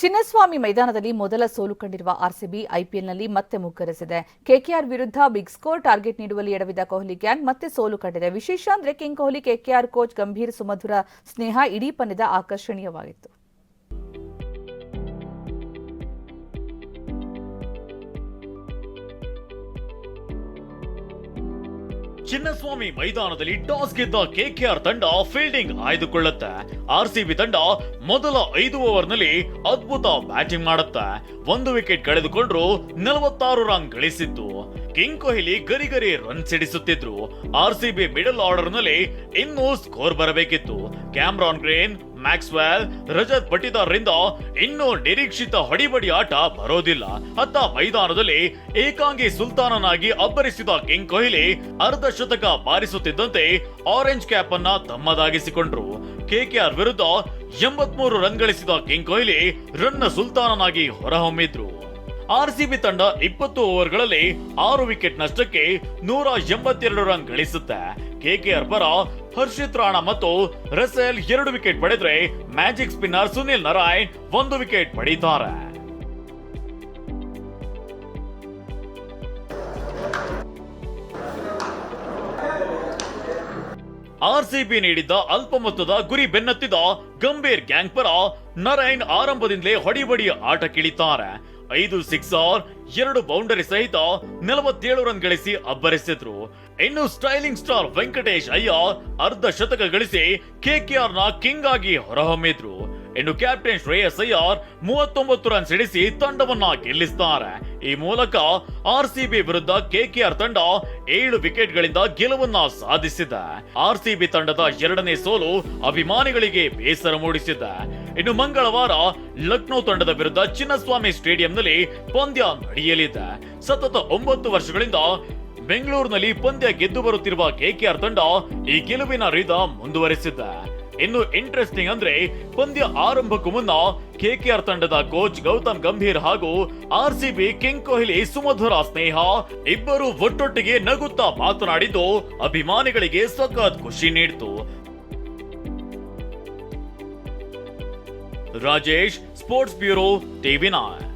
ಚಿನ್ನಸ್ವಾಮಿ ಮೈದಾನದಲ್ಲಿ ಮೊದಲ ಸೋಲು ಕಂಡಿರುವ ಆರ್ಸಿಬಿ ಐಪಿಎಲ್ನಲ್ಲಿ ಮತ್ತೆ ಮುಗ್ಗರಿಸಿದೆ. ಕೆಕೆಆರ್ ವಿರುದ್ಧ ಬಿಗ್ ಸ್ಕೋರ್ ಟಾರ್ಗೆಟ್ ನೀಡುವಲ್ಲಿ ಎಡವಿದ ಕೊಹ್ಲಿ ಗ್ಯಾಂಗ್ ಮತ್ತೆ ಸೋಲು ಕಂಡಿದೆ. ವಿಶೇಷ ಅಂದ್ರೆ king Kohli, KKR coach Gambhir ಸುಮಧುರ ಸ್ನೇಹ ಇಡೀ ಪಂದ್ಯದ ಆಕರ್ಷಣೀಯವಾಗಿತ್ತು. ಚಿನ್ನಸ್ವಾಮಿ ಮೈದಾನದಲ್ಲಿ ಟಾಸ್ ಗೆದ್ದ ಕೆಕೆಆರ್ ತಂಡ ಫೀಲ್ಡಿಂಗ್ ಆಯ್ದುಕೊಳ್ಳುತ್ತೆ. ಆರ್ಸಿಬಿ ತಂಡ ಮೊದಲ ಐದು ಓವರ್ನಲ್ಲಿ ಅದ್ಭುತ ಬ್ಯಾಟಿಂಗ್ ಮಾಡುತ್ತೆ. ಒಂದು ವಿಕೆಟ್ ಕಳೆದುಕೊಂಡ್ರು ನಲವತ್ತಾರು ರನ್ ಗಳಿಸಿತ್ತು. ಕಿಂಗ್ ಕೊಹ್ಲಿ ಗರಿಗರಿ ರನ್ ಸಿಡಿಸುತ್ತಿದ್ರು ಆರ್ಸಿಬಿ ಮಿಡಲ್ ಆರ್ಡರ್ನಲ್ಲಿ ಇನ್ನೂ ಸ್ಕೋರ್ ಬರಬೇಕಿತ್ತು. Cameron Green Maxwell, Rajat Patidar ರಿಂದ ಇನ್ನೂ ನಿರೀಕ್ಷಿತ ಹೊಡಿಬಡಿ ಆಟ ಬರೋದಿಲ್ಲ. ಅತ್ತ ಮೈದಾನದಲ್ಲಿ ಏಕಾಂಗಿ ಸುಲ್ತಾನನಾಗಿ ಅಬ್ಬರಿಸಿದ ಕಿಂಗ್ ಕೊಹ್ಲಿ ಅರ್ಧ ಶತಕ ಬಾರಿಸುತ್ತಿದ್ದಂತೆ ಆರೆಂಜ್ ಕ್ಯಾಪ್ ಅನ್ನ ತಮ್ಮದಾಗಿಸಿಕೊಂಡ್ರು. ಕೆಕೆಆರ್ ವಿರುದ್ಧ ಎಂಬತ್ಮೂರು ರನ್ ಗಳಿಸಿದ ಕಿಂಗ್ ಕೊಹ್ಲಿ ರನ್ನ ಸುಲ್ತಾನನಾಗಿ ಹೊರಹೊಮ್ಮಿದ್ರು. ಆರ್ಸಿಬಿ ತಂಡ ಇಪ್ಪತ್ತು ಓವರ್ಗಳಲ್ಲಿ ಆರು ವಿಕೆಟ್ ನಷ್ಟಕ್ಕೆ ನೂರ ಎಂಬತ್ತೆರಡು ರನ್ ಗಳಿಸುತ್ತೆ. ಕೆಕೆಆರ್ ಪರ ಹರ್ಷಿತ್ ರಾಣಾ ಮತ್ತು ರಸೆಲ್ ಎರಡು ವಿಕೆಟ್ ಪಡೆದ್ರೆ ಮ್ಯಾಜಿಕ್ ಸ್ಪಿನ್ನರ್ ಸುನಿಲ್ ನಾರಾಯಣ್ ಒಂದು ವಿಕೆಟ್ ಪಡೀತಾರೆ. ಆರ್ಸಿಬಿ ನೀಡಿದ್ದ ಅಲ್ಪ ಮೊತ್ತದ ಗುರಿ ಬೆನ್ನತ್ತಿದ ಗಂಭೀರ್ ಗ್ಯಾಂಗ್ ಪರ ನರೈನ್ ಆರಂಭದಿಂದಲೇ ಹೊಡಿಬಡಿ ಆಟಕ್ಕಿಳಿತಾರೆ ಐದು ಸಿಕ್ಸರ್ ಎರಡು ಬೌಂಡರಿ ಸಹಿತ ನಲವತ್ತೇಳು ರನ್ ಗಳಿಸಿ ಅಬ್ಬರಿಸಿದ್ರು. ಇನ್ನು ಸ್ಟೈಲಿಂಗ್ ಸ್ಟಾರ್ ವೆಂಕಟೇಶ್ ಅಯ್ಯ ಅರ್ಧ ಶತಕ ಗಳಿಸಿ ಕೆಕೆಆರ್ನ ಕಿಂಗ್ ಆಗಿ ಹೊರಹೊಮ್ಮಿದ್ರು. ಇನ್ನು ಕ್ಯಾಪ್ಟನ್ ಶ್ರೇಯಸ್ ಅಯ್ಯರ್ ಮೂವತ್ತೊಂಬತ್ತು ರನ್ ಸಿಡಿಸಿ ತಂಡವನ್ನ ಗೆಲ್ಲಿಸುತ್ತಾರೆ ಈ ಮೂಲಕ ಆರ್ ಸಿಬಿ ವಿರುದ್ಧ ಕೆಕೆಆರ್ ತಂಡ ಏಳು ವಿಕೆಟ್ ಗಳಿಂದ ಗೆಲುವನ್ನ ಸಾಧಿಸಿದೆ. ಆರ್ಸಿಬಿ ತಂಡದ ಎರಡನೇ ಸೋಲು ಅಭಿಮಾನಿಗಳಿಗೆ ಬೇಸರ ಮೂಡಿಸಿದೆ. ಇನ್ನು ಮಂಗಳವಾರ ಲಕ್ನೋ ತಂಡದ ವಿರುದ್ಧ ಚಿನ್ನಸ್ವಾಮಿ ಸ್ಟೇಡಿಯಂನಲ್ಲಿ ಪಂದ್ಯ ನಡೆಯಲಿದೆ. ಸತತ ಒಂಬತ್ತು ವರ್ಷಗಳಿಂದ ಬೆಂಗಳೂರಿನಲ್ಲಿ ಪಂದ್ಯ ಗೆದ್ದು ಬರುತ್ತಿರುವ ಕೆಕೆಆರ್ ತಂಡ ಈ ಗೆಲುವಿನ ರೀತ ಮುಂದುವರೆಸಿದೆ. ಇನ್ನು ಇಂಟ್ರೆಸ್ಟಿಂಗ್ ಅಂದ್ರೆ ಪಂದ್ಯ ಆರಂಭಕ್ಕೂ ಮುನ್ನ ಕೆಕೆಆರ್ ತಂಡದ ಕೋಚ್ ಗೌತಮ್ ಗಂಭೀರ್ ಹಾಗೂ R C B king Kohli ಸುಮಧುರ ಸ್ನೇಹ ಇಬ್ಬರು ಒಟ್ಟೊಟ್ಟಿಗೆ ನಗುತ್ತಾ ಮಾತನಾಡಿದ್ದು ಅಭಿಮಾನಿಗಳಿಗೆ ಸಖತ್ ಖುಷಿ ನೀಡಿತು. Rajesh sports bureau TV nine